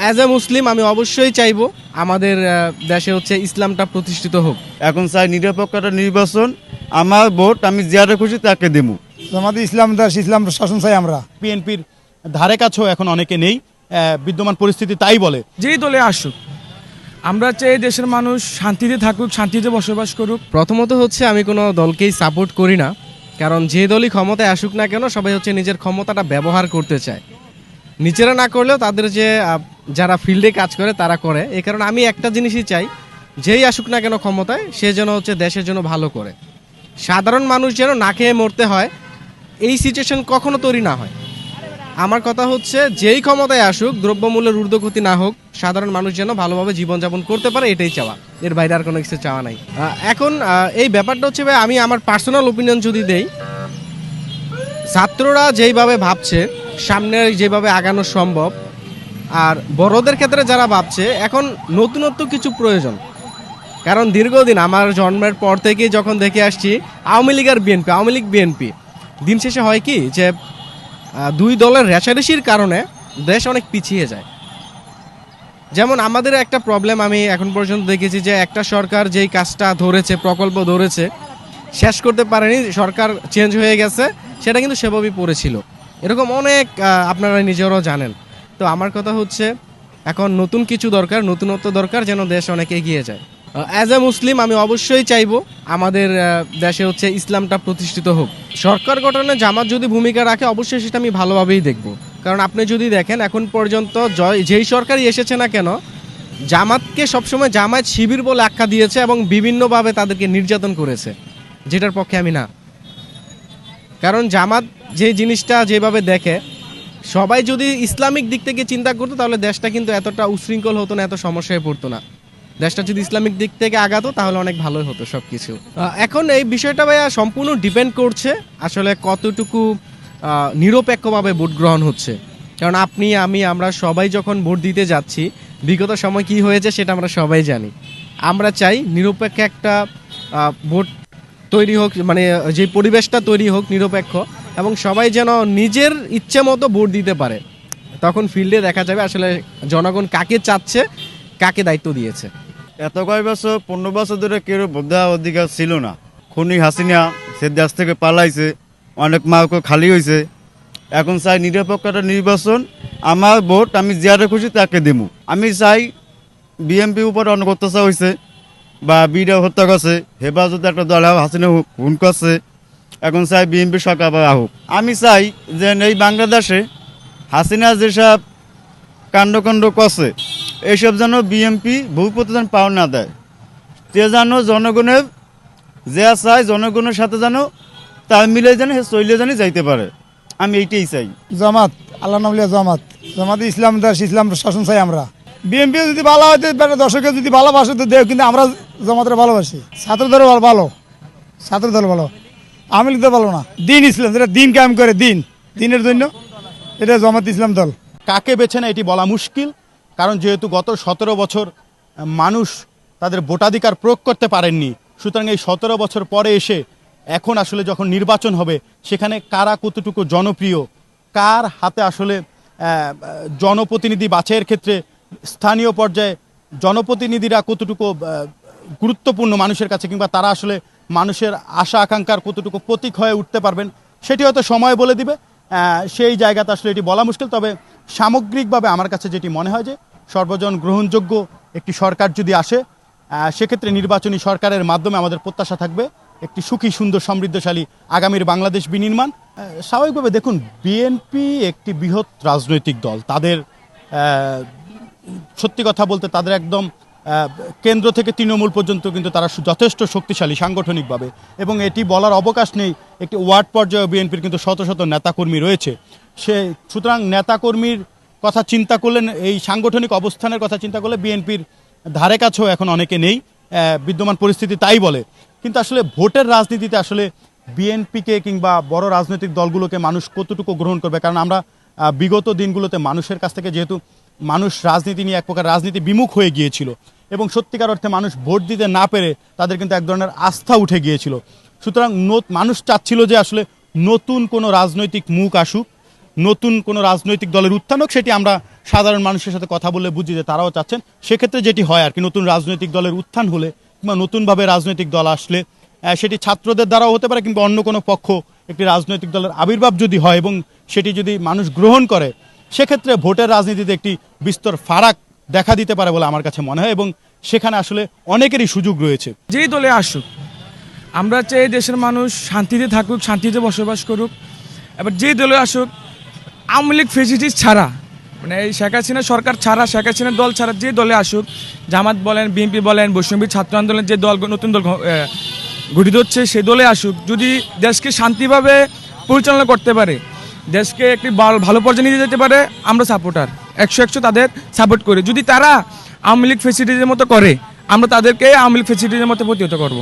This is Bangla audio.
অ্যাজ এ মুসলিম আমি অবশ্যই চাইব আমাদের দেশে হচ্ছে ইসলামটা প্রতিষ্ঠিত হোক। এখন চাই নিরপেক্ষতা নির্বাচন আমার ভোট আমি যারে খুশি তাকে দেবো আমাদের ইসলাম দেশ ইসলাম শাসন চাই আমরা। বিএনপির ধারে কাছেও এখন অনেকে নেই বিদ্যমান পরিস্থিতি তাই বলে। যেই দলে আসুক আমরা চাই দেশের মানুষ শান্তিতে থাকুক শান্তিতে বসবাস করুক। প্রথমত হচ্ছে আমি কোনো দলকেই সাপোর্ট করি না কারণ যে দলই ক্ষমতায় আসুক না কেন সবাই হচ্ছে নিজের ক্ষমতাটা ব্যবহার করতে চায়। নিজেরা না করলেও তাদের যে যারা ফিল্ডে কাজ করে, তারা করে। এই কারণে আমি একটা জিনিসই চাই, যেই আসুক না কেন ক্ষমতায়, সে যেন হচ্ছে দেশের জন্য ভালো করে। সাধারণ মানুষ যেন না খেয়ে মরতে হয়, এই সিচুয়েশন কখনো তৈরি না হয়। আমার কথা হচ্ছে, যেই ক্ষমতায় আসুক, দ্রব্যমূল্যের ঊর্ধ্বগতি না হোক, সাধারণ মানুষ যেন ভালোভাবে জীবনযাপন করতে পারে, এটাই চাওয়া। এর বাইরে আর কোনো কিছু চাওয়া নাই। এখন এই ব্যাপারটা হচ্ছে ভাই, আমি আমার পার্সোনাল ওপিনিয়ন যদি দেই, ছাত্ররা যেইভাবে ভাবছে সামনে যেভাবে আগানো সম্ভব আর বড়দের ক্ষেত্রে যারা ভাবছে, এখন নতুনত্ব কিছু প্রয়োজন। কারণ দীর্ঘদিন আমার জন্মের পর থেকে যখন দেখে আসছি, আওয়ামী লীগ আর বিএনপি, আওয়ামী লীগ, বিএনপি। দিন শেষে হয় কি যে দুই দলের রেশারেশির কারণে দেশ অনেক পিছিয়ে যায়। যেমন আমাদের একটা প্রবলেম আমি এখন পর্যন্ত দেখেছি যে, একটা সরকার যেই কাজটা ধরেছে, প্রকল্প ধরেছে, শেষ করতে পারেনি, সরকার চেঞ্জ হয়ে গেছে, সেটা কিন্তু সেভাবেই পড়েছিল। এরকম অনেক আপনারা নিজেরাও জানেন। তো আমার কথা হচ্ছে, এখন নতুন কিছু দরকার, নতুনত্ব দরকার যেন দেশ অনেক এগিয়ে যায়। অ্যাজ এ মুসলিম আমি অবশ্যই চাইব আমাদের দেশে হচ্ছে ইসলামটা প্রতিষ্ঠিত হোক। সরকার গঠনে জামাত যদি ভূমিকা রাখে, অবশ্যই সেটা আমি ভালোভাবেই দেখব। কারণ আপনি যদি দেখেন, এখন পর্যন্ত জয়, যেই সরকারই এসেছে না কেন, জামাতকে সবসময় জামাত শিবির বলে আখ্যা দিয়েছে এবং বিভিন্নভাবে তাদেরকে নির্যাতন করেছে। যেটার পক্ষে আমি না। কারণ জামাত যে জিনিসটা যেভাবে দেখে সবাই যদি ইসলামিক দিক থেকে চিন্তা করতো, তাহলে দেশটা কিন্তু এতটা উশৃঙ্খল হতো না, এত সমস্যায় পড়তো না। দেশটা যদি ইসলামিক দিক থেকে আগাতো, তাহলে অনেক ভালোই হতো সব কিছু এখন এই বিষয়টা ভাইয়া সম্পূর্ণ ডিপেন্ড করছে, আসলে কতটুকু নিরপেক্ষভাবে ভোট গ্রহণ হচ্ছে। কারণ আপনি, আমি, আমরা সবাই যখন ভোট দিতে যাচ্ছি, বিগত সময় কি হয়েছে সেটা আমরা সবাই জানি। আমরা চাই নিরপেক্ষ একটা ভোট তৈরি হোক মানে যে পরিবেশটা তৈরি হোক নিরপেক্ষ। এবং সবাই যেন নিজের ইচ্ছে মতো ভোট দিতে পারে। তখন ফিল্ডে দেখা যাবে আসলে জনগণ কাকে চাচ্ছে, কাকে দায়িত্ব দিয়েছে। এত কয়েক বছর? পনেরো বছর ধরে কেউ দেওয়ার অধিকার ছিল না। খুনি হাসিনা সে দেশ থেকে পালাইছে, অনেক মার্ক খালি হয়েছে এখন চাই নিরপেক্ষতা নির্বাচন, আমার ভোট আমি যারে খুশি তাকে দেবো আমি চাই বিএমপি উপর অনেক অত্যাচার হয়েছে বা বিডিও হত্যা করছে, হেফাজতে একটা দল, হাসিনা খুন করছে। এখন চাই বিএমপি সরকার আহুক। আমি চাই যে এই বাংলাদেশে হাসিনা যেসব কাণ্ডকাণ্ড করছে এইসব যেন বিএমপি ভূ যেন পাওয়া না দেয়। সে যেন জনগণের, যে চাই জনগণের সাথে যেন তাল মিলে যেন চলে যেন যাইতে পারে। আমি এইটাই চাই। জামাত আল্লাহ নামলিয়া জামাত। জামাত ইসলাম, দেশ ইসলাম, শাসন চাই আমরা। বিএনপি যদি ভালো হয় তো দর্শকের যদি ভালোবাসে, তো দেও, কিন্তু আমরা জামাতের ভালোবাসি। ছাত্র দল ভালো। ছাত্র দল ভালো। আমি তো ভালো না। দিন ইসলাম যেটা দিন কায়েম করে, দিন। দিনের জন্য এটা জামাত ইসলাম দল। কাকে বেছে না এটি বলা মুশকিল, কারণ যেহেতু গত সতেরো বছর মানুষ তাদের ভোটাধিকার প্রয়োগ করতে পারেননি, সুতরাং এই সতেরো বছর পরে এসে এখন আসলে যখন নির্বাচন হবে, সেখানে কারা কতটুকু জনপ্রিয়, কার হাতে আসলে জনপ্রতিনিধি বাছাইয়ের ক্ষেত্রে স্থানীয় পর্যায়ে জনপ্রতিনিধিরা কতটুকু গুরুত্বপূর্ণ মানুষের কাছে কিংবা তারা আসলে মানুষের আশা, আকাঙ্ক্ষার কতটুকু প্রতীক হয়ে উঠতে পারবেন সেটি হয়তো সময় বলে দিবে। সেই জায়গাতে আসলে এটি বলা মুশকিল, তবে সামগ্রিকভাবে আমার কাছে যেটি মনে হয় যে সর্বজন গ্রহণযোগ্য একটি সরকার যদি আসে সেক্ষেত্রে নির্বাচনী সরকারের মাধ্যমে আমাদের প্রত্যাশা থাকবে একটি সুখী, সুন্দর, সমৃদ্ধশালী আগামীর বাংলাদেশ বিনির্মাণ। স্বাভাবিকভাবে দেখুন বিএনপি একটি বৃহৎ রাজনৈতিক দল। তাদের সত্যি কথা বলতে তাদের একদম কেন্দ্র থেকে তৃণমূল পর্যন্ত কিন্তু তারা যথেষ্ট শক্তিশালী সাংগঠনিকভাবে। এবং এটি বলার অবকাশ নেই, একটি ওয়ার্ড পর্যায়ে বিএনপির কিন্তু শত শত নেতাকর্মী রয়েছে। সে, সুতরাং নেতাকর্মীর কথা চিন্তা করলে এই সাংগঠনিক অবস্থানের কথা চিন্তা করলে বিএনপির ধারে কাছেও এখন অনেকে নেই বিদ্যমান পরিস্থিতি তাই বলে। কিন্তু আসলে ভোটের রাজনীতিতে আসলে বিএনপিকে কিংবা বড় রাজনৈতিক দলগুলোকে মানুষ কতটুকু গ্রহণ করবে? কারণ আমরা বিগত দিনগুলোতে মানুষের কাছ থেকে যেহেতু মানুষ রাজনীতি নিয়ে এক প্রকার রাজনীতি বিমুখ হয়ে গিয়েছিল এবং সত্যিকার অর্থে মানুষ ভোট দিতে না পেরে তাদের কিন্তু এক ধরনের আস্থা উঠে গিয়েছিল। সুতরাং মানুষ চাচ্ছিল যে আসলে নতুন কোনো রাজনৈতিক মুখ আসুক, নতুন কোনো রাজনৈতিক দলের উত্থান হোক, সেটি আমরা সাধারণ মানুষের সাথে কথা বলে বুঝি যে তারাও চাচ্ছেন। সেক্ষেত্রে যেটি হয় আর কি, নতুন রাজনৈতিক দলের উত্থান হলে কিংবা নতুনভাবে রাজনৈতিক দল আসলে সেটি ছাত্রদের দ্বারাও হতে পারে কিংবা অন্য কোনো পক্ষ একটি রাজনৈতিক দলের আবির্ভাব যদি হয় এবং সেটি যদি মানুষ গ্রহণ করে, সেক্ষেত্রে ভোটের রাজনীতিতে একটি বিস্তর ফারাক দেখা দিতে পারে বলে আমার কাছে মনে হয় এবং সেখানে আসলে অনেকেরই সুযোগ রয়েছে। যেই দলে আসুক, আমরা চাই দেশের মানুষ শান্তিতে থাকুক, শান্তিতে বসবাস করুক। এবার যেই দলে আসুক, আওয়ামী লীগ ফেসিলিটিস ছাড়া মানে এই শেখ হাসিনা সরকার ছাড়া, শেখ হাসিনার দল ছাড়া যে দলে আসুক, জামাত বলেন, বিএনপি বলেন বৈষ্ণবী ছাত্র আন্দোলন যে দল, নতুন দল গঠিত হচ্ছে সেই দলে আসুক, যদি দেশকে শান্তিভাবে পরিচালনা করতে পারে, দেশকে একটি ভালো পর্যায়ে নিয়ে যেতে পারে, আমরা সাপোর্টার একশো একশো তাদের সাপোর্ট করি। যদি তারা আওয়ামী লীগ ফেসিলিটির মতো করে আমরা তাদেরকে আওয়ামী লীগ ফেসিলিটির মতো প্রতিহত করব।